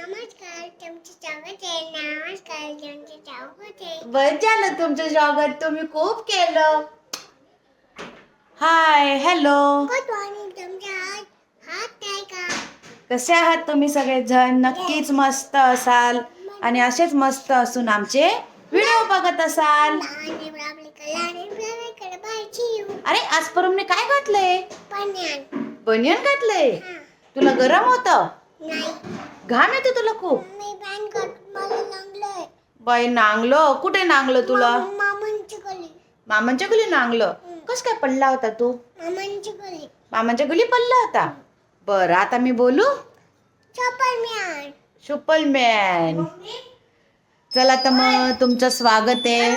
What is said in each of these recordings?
नमस्कार तुमचे स्वागत आहे. नमस्कार तुमचे स्वागत आहे. बरं झालं तुमचं स्वागत. तुम्ही खूप केलं. हाय हॅलो गुड मॉर्निंग तुमच्या हात हात आहे का? कसे आहात तुम्ही सगळेजण? नक्कीच मस्त असाल. आणि असेच मस्त असून आमचे व्हिडिओ बघत असाल. लहान एवढं आपली कला आणि आपल्याकडे पाहिजे अरे आज परमने काय घातलंय? पण बनियन घातलंय? तुला गरम होतं? नाही. घाम येतो तुला खूप. मी पॅन कार्ड मला लागलंय बाई नांगलं? कुठे नांगलं तुला? मामांची गली मामांच्या गुली नांगलं? कस काय पडला होता तू? मामांची गली मामांच्या गुली पडला होता? बरं आता मी बोलू? चप्पल मी आण सुपल मॅन चला तर मग तुमचं स्वागत आहे.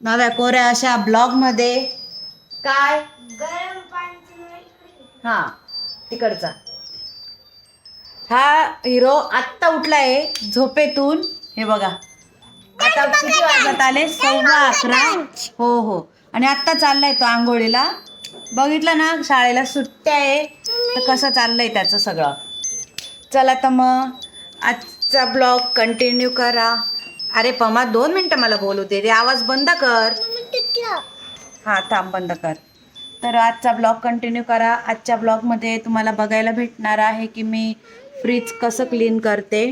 नव्या कोऱ्या अशा ब्लॉगमध्ये काय? गरम पाणी हा तिकडचा. हा हिरो आत्ता उठलाय झोपेतून. हे बघा. आता किती वाजत आले? सव्वा अकरा. हो हो. आणि आत्ता चाललाय तो आंघोळीला. बघितलं ना शाळेला सुट्ट्या आहे. तर कसं चाललंय त्याचं सगळं? चला तर मग आजचा ब्लॉग कंटिन्यू करा. अरे पमा दोन मिनटं मला बोलू दे. रे आवाज बंद कर. हां थांब बंद कर. तर आजचा ब्लॉग कंटिन्यू करा. आजच्या ब्लॉगमध्ये तुम्हाला बघायला भेटणार आहे की मी फ्रीज कसं क्लीन करते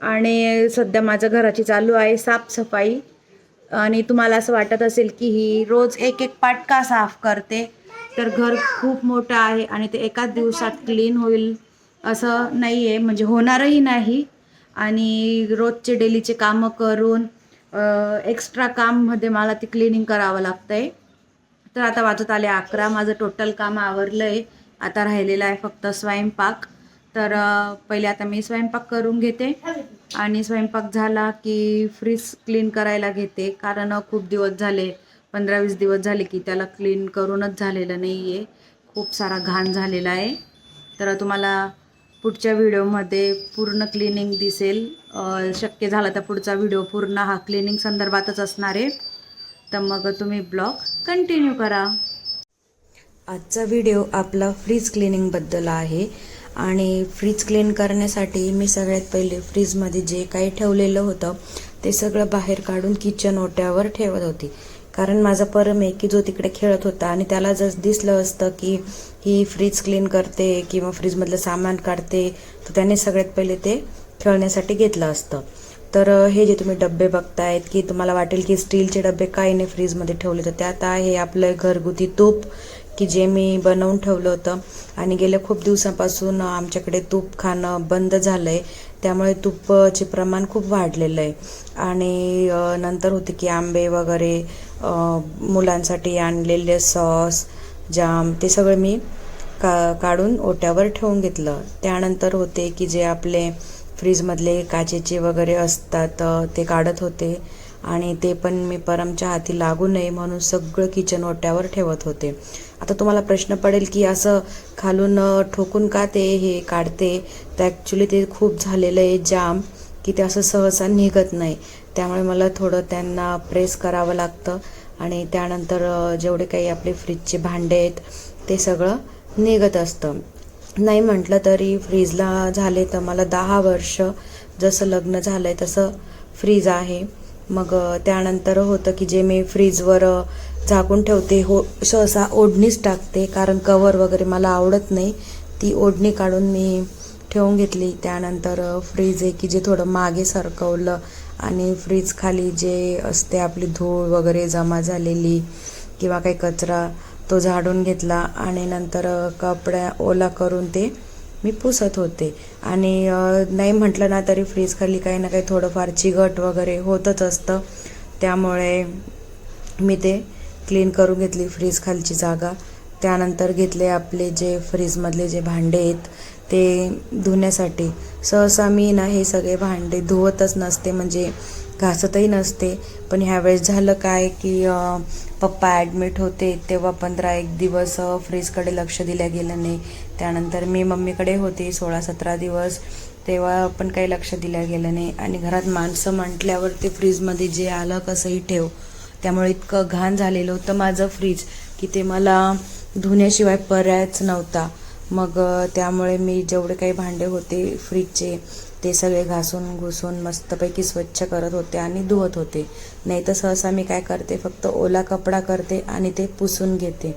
आणि सध्या माझ्या घराची चालू आहे साफसफाई. आणि तुम्हाला असं वाटत असेल की ही रोज एक एक पाट का साफ करते? तर घर खूप मोठं आहे आणि ते एकाच दिवसात क्लीन होईल असं नाही आहे म्हणजे होणारही नाही. आणि रोजचे डेलीचे कामं करून एक्स्ट्रा काममध्ये मला ती क्लिनिंग करावं लागतं आहे तर आता वाजत आले अकरा. माझं टोटल काम आवरलं आहे आता राहिलेलं आहे फक्त स्वयंपाक. तर पहिले आता मी स्वयंपाक करून घेते. आणि स्वयंपाक झाला की फ्रीज क्लीन करायला घेते. कारण खूप दिवस झाले पंधरा वीस दिवस झाले की त्याला क्लीन करूनच झालेलं नाही आहे खूप सारा घाण झालेला आहे. तर तुम्हाला पुढच्या व्हिडिओमध्ये पूर्ण क्लिनिंग दिसेल. शक्य झालं तर पुढचा व्हिडिओ पूर्ण हा क्लिनिंग संदर्भातच असणार आहे. तर मग तुम्ही ब्लॉग कंटिन्यू करा. आजचा व्हिडिओ आपला फ्रीज क्लिनिंगबद्दल आहे. आणि फ्रीज क्लीन करण्यासाठी मी सगळ्यात पहिले फ्रीजमध्ये जे काही ठेवलेलं होतं ते सगळं बाहेर काढून किचन ओट्यावर ठेवत होती. कारण माझा परम आहे की जो तिकडे खेळत होता आणि त्याला जर दिसलं असतं की ही फ्रीज क्लीन करते किंवा फ्रीजमधलं सामान काढते तर त्याने सगळ्यात पहिले ते खेळण्यासाठी घेतलं असतं. तर हे जे तुम्ही डबे बघतायत की तुम्हाला वाटेल की स्टीलचे डबे काय नाही फ्रीजमध्ये ठेवले तर त्यात आहे आपलं घरगुती तूप की जे मी बनवून ठेवलं होतं. आणि गेल्या खूप दिवसापासून आमच्याकडे तूप खाणं बंद झालं आहे त्यामुळे तुपाचे प्रमाण खूप वाढलेलं आहे. आणि नंतर होते की आंबे वगैरे मुलांसाठी आणलेले सॉस जाम ते सगळं मी का काढून ओट्यावर ठेवून घेतलं. त्यानंतर होते की जे आपले फ्रीजमधले काचेचे वगैरे असतात ते काढत होते. आणि ते पण मी परमच्या हाती लागू नये म्हणून सगळं किचन ओट्यावर ठेवत होते. आता तुम्हाला प्रश्न पडेल की असं खालून ठोकून का ते हे काढते? तर ॲक्च्युली ते खूप झालेलं आहे जाम की ते असं सहसा निघत नाही. त्यामुळे मला थोडं त्यांना प्रेस करावं लागतं आणि त्यानंतर जेवढे काही आपले फ्रीजचे भांडे आहेत ते सगळं निघत असतं. नाही म्हटलं तरी फ्रीजला झाले तर मला दहा वर्ष जसं लग्न झालं आहे तसं फ्रीज आहे. मग त्यानंतर होतं की जे मी फ्रीजवर झाकून ठेवते हो सहसा ओढणीच टाकते कारण कवर वगैरे मला आवडत नाही. ती ओढणी काढून मी ठेवून घेतली. त्यानंतर फ्रीज आहे की जे थोडं मागे सरकवलं आणि फ्रीज खाली जे असते आपली धूळ वगैरे जमा झालेली किंवा काही कचरा तो झाडून घेतला आणि नंतर कपड्या ओला करून ते मी पुसत होते. आणि नाही म्हटलं ना तरी फ्रीजखाली काही ना काही थोडंफार चिघट वगैरे होतच असतं. त्यामुळे मी ते क्लीन करून घेतली फ्रीजखालची जागा. त्यानंतर घेतले आपले जे फ्रीजमधले जे भांडे आहेत ते धुण्यासाठी. सहसा मी ना हे सगळे भांडे धुवतच नसते. म्हणजे घासतही नसते. पण ह्यावेळेस झालं काय की पप्पा ॲडमिट होते. तेव्हा पंधरा एक दिवस फ्रीजकडे लक्ष दिलं गेलं नाही त्यानंतर मी मम्मीकडे होते सोळा सतरा दिवस. तेव्हा पण काही लक्ष दिलं गेलं नाही आणि घरात माणसं म्हटल्यावर ते फ्रीजमध्ये जे आलं कसंही ठेव. त्यामुळे इतकं घाण झालेलं होतं माझं फ्रीज की ते मला धुण्याशिवाय पर्यायच नव्हता. मग त्यामुळे मी जेवढे काही भांडे होते फ्रीजचे ते सगळे घासून घुसून मस्तपैकी स्वच्छ करत होते आणि धुवत होते. नाही तर सहसा मी काय करते फक्त ओला कपडा करते आणि ते पुसून घेते.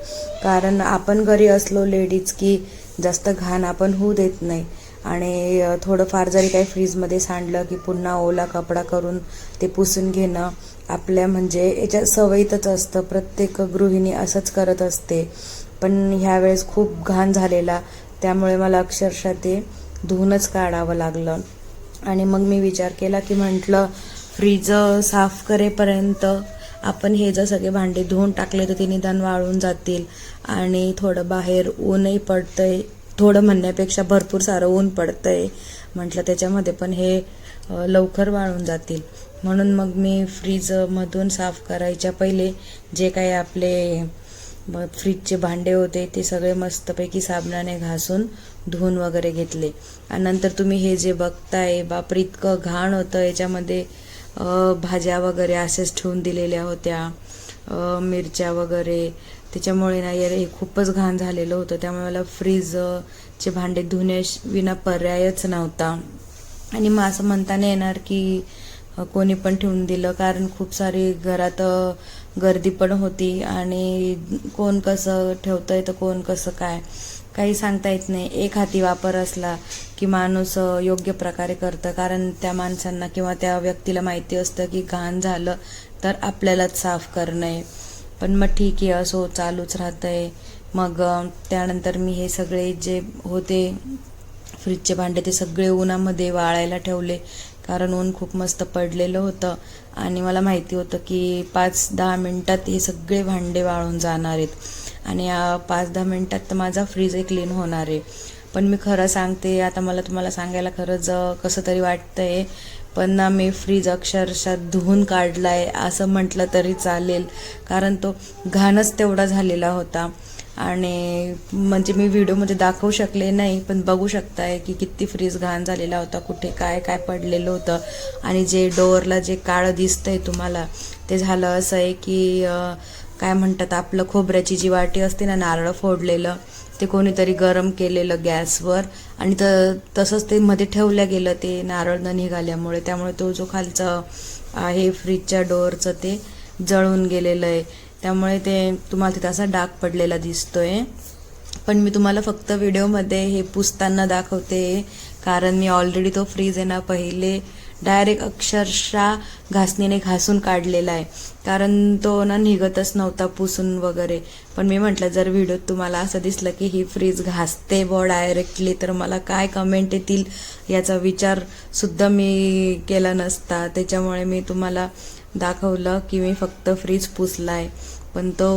कारण आपण घरी असलो लेडीज की जास्त घाण आपण होऊ देत नाही. आणि थोडंफार जरी काही फ्रीजमध्ये सांडलं की पुन्हा ओला कपडा करून ते पुसून घेणं आपल्या म्हणजे याच्या सवयीतच असतं. प्रत्येक गृहिणी असंच करत असते. पण ह्यावेळेस खूप घाण झालेला. त्यामुळे मला अक्षरशः ते धुवूनच काढावं लागलं. आणि मग मी विचार केला की म्हटलं फ्रीज साफ करेपर्यंत आपण हे जर सगळे भांडे धुवून टाकले तर ते निदान वाळून जातील आणि थोडं बाहेर ऊनही पडतंय. थोडं म्हणण्यापेक्षा भरपूर सारं ऊन पडतंय. म्हटलं त्याच्यामध्ये पण हे लवकर वाळून जातील. म्हणून मग मी फ्रीजमधून साफ करायच्या पहिले जे काही आपले फ्रीजचे भांडे होते ते सगळे मस्तपैकी साबणाने घासून धुवून वगैरे घेतले. आणि नंतर तुम्ही हे जे बघताय बापर इतकं घाण होतं. याच्यामध्ये भाज्या वगैरे असेच ठेवून दिलेल्या होत्या. मिरच्या वगैरे. त्याच्यामुळे ना यार हे खूपच घाण झालेलं होतं. त्यामुळे मला फ्रीजचे भांडे धुण्या विना पर्यायच नव्हता. आणि मग असं म्हणता नाही येणार की कोणी पण ठेवून दिलं. कारण खूप सारी घरात गर्दी पण होती. आणि कोण कसं ठेवतंय तर कोण कसं काय? काही सांगता येत नाही. एक हाती वापर असला की माणूस योग्य प्रकारे करतं. कारण त्या माणसांना किंवा त्या व्यक्तीला माहिती असतं की घाण झालं तर आपल्यालाच साफ करणं आहे. पण मग ठीक आहे असो चालूच राहतंय. मग त्यानंतर मी हे सगळे जे होते फ्रीजचे भांडे ते सगळे उन्हामध्ये वाळायला ठेवले. कारण ऊन खूप मस्त पडलेलं होतं. आणि मला माहिती होतं की पाच दहा मिनटात हे सगळे भांडे वाळून जाणार आहेत. आणि पाच दहा मिनटात तर माझा फ्रीजही क्लीन होणार आहे. पण मी खरं सांगते आता मला तुम्हाला सांगायला खरंच कसं तरी वाटतंय पण ना मी फ्रीज अक्षरशः धुवून काढला आहे असं म्हटलं तरी चालेल. कारण तो घाणच तेवढा झालेला होता. आणि म्हणजे मी व्हिडिओमध्ये दाखवू शकले नाही पण बघू शकताय की किती फ्रीज घाण झालेला होता कुठे काय काय पडलेलं होतं. आणि जे डोअरला जे काळं दिसतंय तुम्हाला ते झालं असं आहे की काय म्हणतात आपलं खोबऱ्याची जी वाटी असते ना नारळ फोडलेलं ते कोणीतरी गरम केलेलं गॅसवर आणि त तसंच ते मध्ये ठेवलं गेलं ते नारळ न निघाल्यामुळे. त्यामुळे तो जो खालचा आहे फ्रीजच्या डोअरचं ते जळून गेलेलं आहे. त्यामुळे ते तुम्हाला तिथं असा डाग पडलेला दिसतोय. पण मी तुम्हाला फक्त व्हिडिओमध्ये हे पुसताना दाखवते कारण मी ऑलरेडी तो फ्रीज आहे ना पहिले डायरेक्ट अक्षरशः घासणीने घासून काढलेला आहे. कारण तो ना निघतच नव्हता पुसून वगैरे. पण मी म्हटलं जर व्हिडिओत तुम्हाला असं दिसलं की ही फ्रीज घासते ब डायरेक्टली तर मला काय कमेंट येतील याचा विचार सुद्धा मी केला नसता. त्याच्यामुळे मी तुम्हाला दाखवलं की मी फक्त फ्रीज पुसला आहे पण तो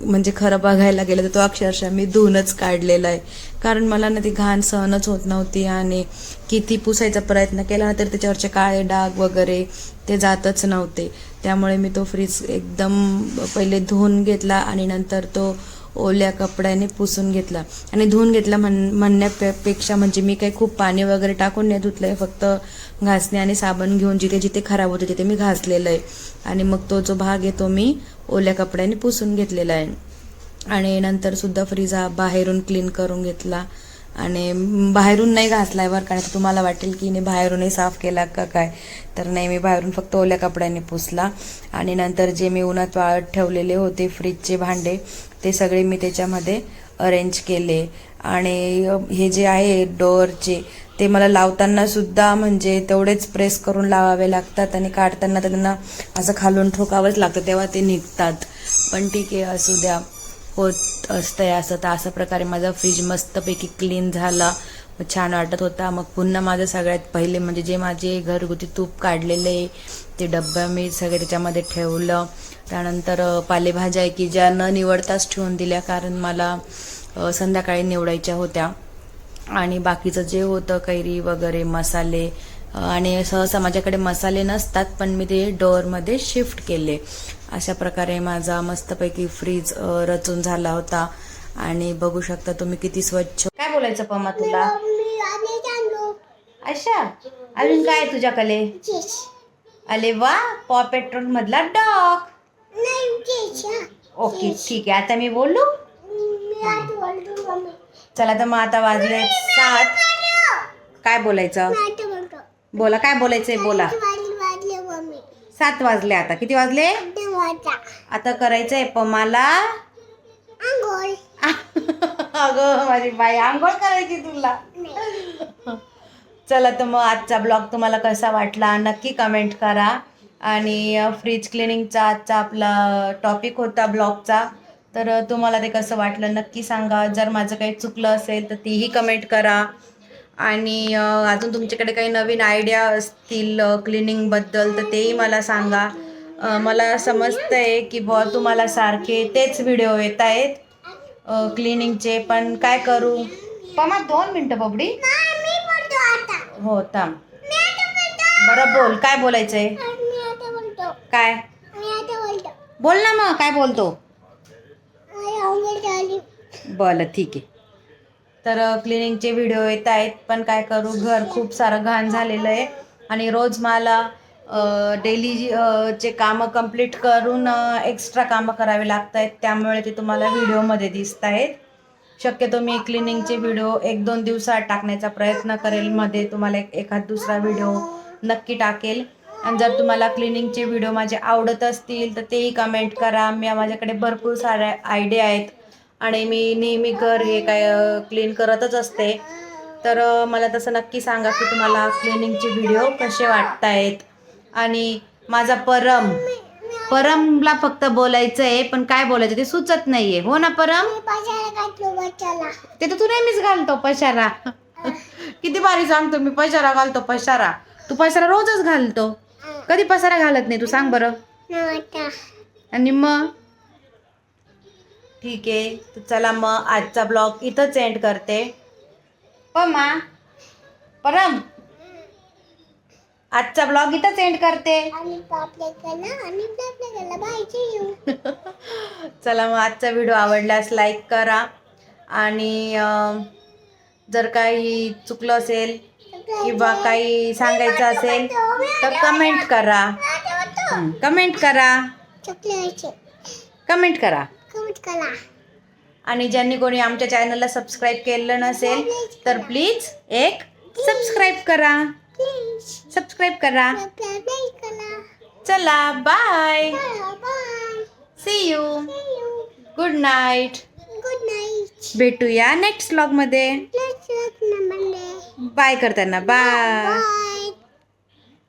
म्हणजे खरं बघायला गेलं तर तो अक्षरशः मी धुवूनच काढलेला आहे. कारण मला ना ती घाण सहनच होत नव्हती आणि किती पुसायचा प्रयत्न केला ना तर त्याच्यावरचे काळे डाग वगैरे ते जातच नव्हते. त्यामुळे मी तो फ्रीज एकदम पहिले धुवून घेतला आणि नंतर तो ओल्या कपड्याने पुसून घेतला. आणि धुवून घेतला म्हण म्हणण्यापेक्षा म्हणजे मी काही खूप पाणी वगैरे टाकून नाही धुतलंय फक्त घासणे आणि साबण घेऊन जिथे जिथे खराब होते तिथे मी घासलेलं आहे आणि मग तो जो भाग आहे तो मी ओल्या कपड्याने पुसून घेतलेला आहे. आणि नंतर सुद्धा फ्रीज हा बाहेरून क्लीन करून घेतला. आणि बाहेरून नाही घासलाय बरं कारण तर तुम्हाला वाटेल की मी बाहेरूनही साफ केला का काय. तर नाही मी बाहेरून फक्त ओल्या कपड्याने पुसला. आणि नंतर जे मी उन्हात वाळत ठेवलेले होते फ्रीजचे भांडे ते सगळे मी त्याच्यामध्ये अरेंज केले. आणि हे जे आहे डोअरचे ते मला लावताना सुद्धा म्हणजे तेवढेच प्रेस करून लावावे लागतात आणि काढताना त्यांना असं खालून ठोकावंच लागतं तेव्हा ते निघतात. पण ठीक आहे असू द्या. होत असतंय असं. तर अशा प्रकारे माझा फ्रीज मस्तपैकी क्लीन झाला. छान वाटत होता. मग पुन्हा माझं सगळ्यात पहिले म्हणजे जे माझे घरगुती तूप काढलेले ते डब्बा मी सगळे त्याच्यामध्ये ठेवलं. त्यानंतर पालेभाज्या आहे की ज्या न निवडताच ठेवून दिल्या कारण मला संध्याकाळी निवडायच्या होत्या. आणि बाकीचं जे होतं कैरी वगैरे मसाले आणि सहसा माझ्याकडे मसाले नसतात पण मी ते डोअरमध्ये शिफ्ट केले. अशा प्रकारे माझा मस्तपैकी फ्रीज रचून झाला होता. आणि बघू शकता तुम्ही किती स्वच्छ काय बोलायचं पमा तुला? अच्छा अजून काय आहे तुझ्याकडे? चीज. अरे वा पॉ पेट्रोल मधला डॉग. ओके ठीक आहे. आता मी बोलू? मी आता बोलतो मम्मी. चला तर मग आता वाजले सात. काय बोलायचं? बोला काय बोलायचंय? बोला. सात वाजले आता. किती वाजले? आता करायचंय पमाला. अगं माझी बाई आंघोळ करायची तुला. चला तर मग आजचा ब्लॉग तुम्हाला कसा वाटला नक्की कमेंट करा. आणि फ्रीज क्लिनिंगचा आजचा आपला टॉपिक होता ब्लॉगचा. तर तुम्हाला ते कसं वाटलं नक्की सांगा. जर माझं काही चुकलं असेल तर तीही कमेंट करा. आणि अजून तुमच्याकडे काही नवीन आयडिया असतील क्लिनिंगबद्दल तर तेही मला सांगा. मला समजतं आहे की बुवा तुम्हाला सारखे तेच व्हिडिओ येत आहेत क्लिनिंगचे पण काय करू? पमा दोन मिनटं बबडी. मी बोलतो आता. हो थांब. मी आता बोलतो. बरं बोल. काय आता बोलतो. काय? मी आता बोलतो. बोल ना मग काय बोलतो? बरं ठीक आहे. तर क्लिनिंगचे व्हिडिओ येत आहेत. पण काय करू घर खूप सारं घाण झालेलं आहे. आणि रोज मला डेली चे कामं कंप्लीट करून एक्स्ट्रा कामं करावे लागत आहेत. त्यामुळे ते तुम्हाला व्हिडिओमध्ये दिसत आहेत. शक्यतो मी क्लिनिंगचे व्हिडिओ एक दोन दिवसात टाकण्याचा प्रयत्न करेल. मध्ये तुम्हाला एक एखाद दुसरा व्हिडिओ नक्की टाकेल. आणि जर तुम्हाला क्लिनिंगचे व्हिडिओ माझे आवडत असतील तर तेही कमेंट करा. मी माझ्याकडे भरपूर साऱ्या आयडिया आहेत. आणि मी नेहमी घर हे काय क्लीन करतच असते. तर मला तसं नक्की सांगा की तुम्हाला क्लिनिंगचे व्हिडिओ कसे वाटत आहेत आणि माझा परम परमला फक्त बोलायचं आहे पण काय बोलायचं ते सुचत नाहीये. हो ना परम? ते तर तू नेहमीच घालतो पशारा. किती भारी सांगतो मी पशारा घालतो पशारा. तू पशारा रोजच घालतो. कधी पसारा घालत नाही तू सांग बरं. आणि मग? ठीक आहे. तर चला मग आजचा ब्लॉग इथंच एंड करते. पमा परम. आजचा ब्लॉग इथंच एंड करते. चला मग आजचा व्हिडिओ आवडल्यास लाईक करा. आणि जर काही चुकलं असेल किंवा काही सांगायचं असेल तर कमेंट करा. कमेंट करा. कमेंट करा. करा आणि ज्यांनी कोणी आमच्या चॅनलला सबस्क्राईब केलं नसेल तर प्लीज एक सबस्क्राईब करा. सबस्क्राईब करा. चला bye see you. Good night Good night. भेटूया नेक्स्ट ब्लॉगमध्ये. बाय करताना. बाय.